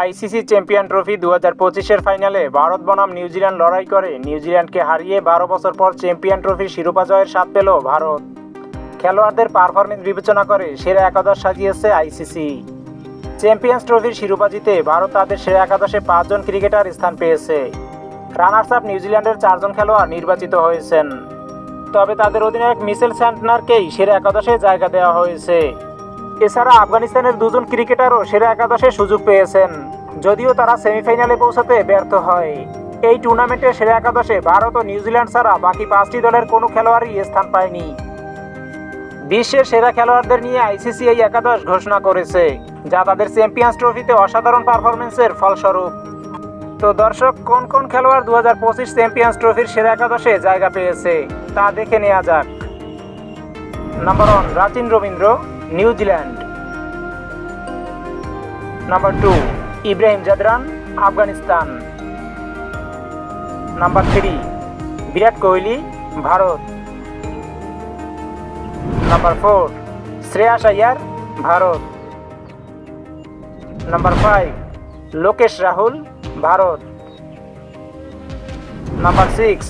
ICC champion trophy দু হাজার পঁচিশের ফাইনালে ভারত বনাম নিউজিল্যান্ড লড়াই করে। নিউজিল্যান্ডকে হারিয়ে বারো বছর পর চ্যাম্পিয়ন ট্রফির শিরোপা জয়ের স্বাদ পেল ভারত। খেলোয়াড়দের পারফরমেন্স বিবেচনা করে সেরা একাদশ সাজিয়েছে আইসিসি। চ্যাম্পিয়ন্স ট্রফির শিরোপা জিতে ভারত তাদের সেরা একাদশে পাঁচজন ক্রিকেটার স্থান পেয়েছে। রানার্স আপ নিউজিল্যান্ডের চারজন খেলোয়াড় নির্বাচিত হয়েছেন। তবে তাদের অধিনায়ক মিসেল স্যান্টনারকেই সেরা একাদশে জায়গা দেওয়া হয়েছে। এছাড়া আফগানিস্তানের দুজন ক্রিকেটারও সেরা একাদশে সুযোগ পেয়েছেন, যদিও তারা সেমিফাইনালে পৌঁছাতে ব্যর্থ হয়। এই টুর্নামেন্টে সেরা একাদশে ভারত ও নিউজিল্যান্ড ছাড়া বাকি পাঁচটি দলের কোনো খেলোয়াড়ই স্থান পায়নি। বিশ্বের সেরা খেলোয়াড়দের নিয়ে আইসিসি এই একাদশ ঘোষণা করেছে, যা তাদের চ্যাম্পিয়ন্স ট্রফিতে অসাধারণ পারফরমেন্সের ফলস্বরূপ। তো দর্শক, কোন কোন খেলোয়াড় দু হাজার পঁচিশ চ্যাম্পিয়ন্স ট্রফির সেরা একাদশে জায়গা পেয়েছে, তা দেখে নেওয়া যাক। Number one, Rachin Ravindra. New Zealand number two Ibrahim Zadran Afghanistan number three Virat Kohli Bharat number four Shreyas Iyer Bharat number five Lokesh Rahul Bharat number six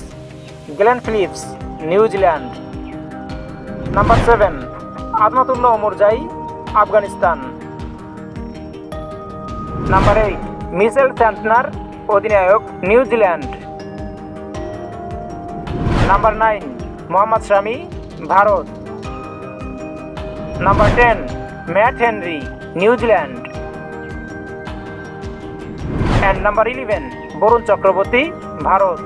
Glenn Phillips New Zealand number seven Azmatullah Omarzai Afghanistan. Number eight Mitchell Santner অধিনায়ক New Zealand number nine Mohammad Shami, Bharat. Number ten Matt Henry New Zealand and number eleven Varun Chakravarthy, Bharat.